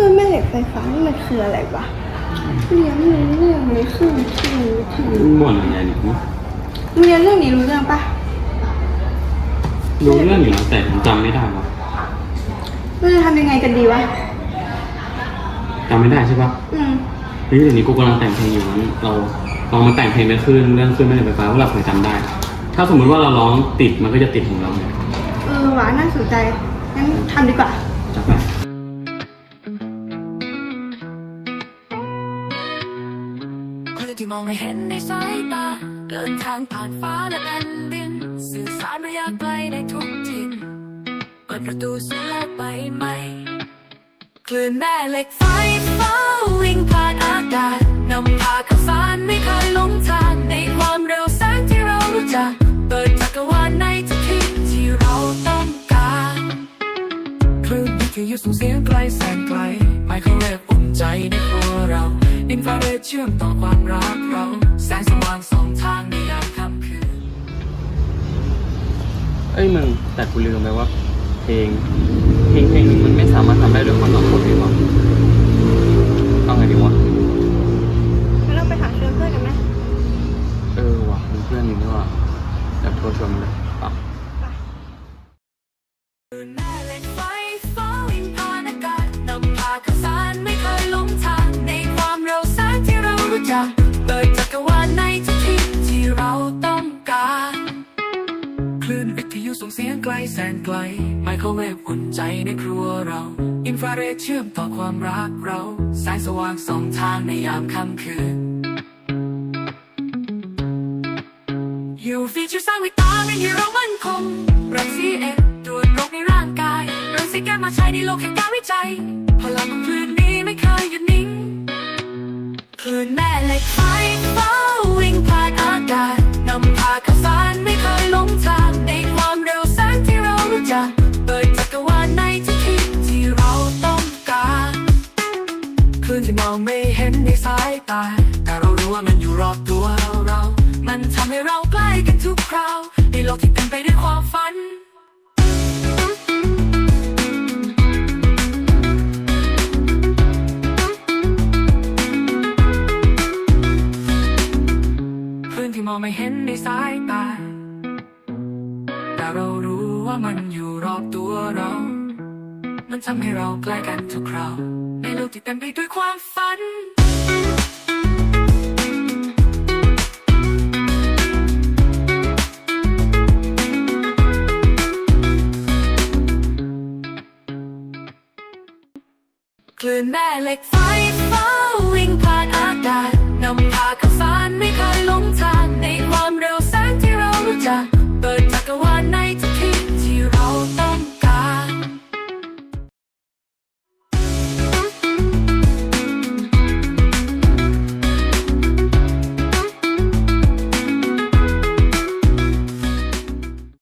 ลื่อนแม่เหล็กไฟฟ้านี่มันคืออะไรวะเรียนไม่รู้เรื่องเลยคือคือคือบ่นอะไรเนี่ยเรียนเรื่องนี้รู้เรื่องปะรู้เรื่องอยู่แล้วแต่ผมจำไม่ได้วะเราจะทำยังไงกันดีวะจำไม่ได้ใช่ปะอืมเฮ้ยเดี๋ยวนี้กูกำลังแต่งเพลงอยู่นั้นเราลองมาแต่งเพลงไปขึ้นเรื่องขึ้นไม่ได้ไฟฟ้าว่าเราเคยจำได้ ถ้าสมมุติว่าเราร้องติดมันก็จะติดของเราเนี่ยเออหวานน่าสนใจงั้นทำดีกว่าจับไป คนที่มองไม่เห็นในสายตา เดินทางผ่านฟ้าและแผ่นดิน สื่อสารระยะไกลในทุกทิศเปิดประตูสู่โลกใบใหม่คลื่นแม่เหล็กไฟฟ้าวิ่งผ่านอากาศนำพาข่าวสารไม่เคยหลงทางในความเร็วแสงที่เรารู้จัก เปิดจักรวาลในทุกที่ที่เราต้องการคลื่นวิทยุส่งเสียงไกลแสนไกลไมโครเวฟอุ่นใจในครัวเรา อินฟราเรดเชื่อมต่อความรักเรา แสงสว่างสองทางในยามค่ำคืน เอ้ยมึงแต่กูลืมไปว่า เพลง เพลงเพลงนึงมันไม่สามารถทำได้ด้วยคนสองคนเองหรอเอาไงดีวะงั้นเราไปหาเชิญเพื่อนกันไหม เออว่ะมีเพื่อนอยู่นี่ว่ะเดี๋ยวโทรชวนมันเลยอะค งเสียงไกลแสนไกล ไมโครเวฟอุ่นใจในครัวเรา อินฟราเรดเชื่อมต่อความรักเราแสงสว่างสองทางในยามค่ำคืนอยู่ฟีเจอร์สร้างวิตาเป็นฮีโร่มั่นคงรังสีเอ็ดตรวจโรคในร่างกายรังสีแก้มาใช้ในโลกแห่งการวิจัยพลัง ลื่นที่มองไม่เห็นในสายตา แต่เรารู้ว่ามันอยู่รอบตัวเรา มันทำให้เราใกล้กันทุกคราว ในโลกที่เต็มไปด้วยความฝันคลื่นที่มองไม่เห็นในสายตา แต่เรารู้ว่ามันอยู่รอบตัวเรา มันทำให้เราใกล้กันทุกคราว ในโลกที่เต็มไปด้วยความฝัน คลื่นแม่เหล็กไฟฟ้าวิ่งผ่านอากาศนำพาข่าวสารไม่เคยลง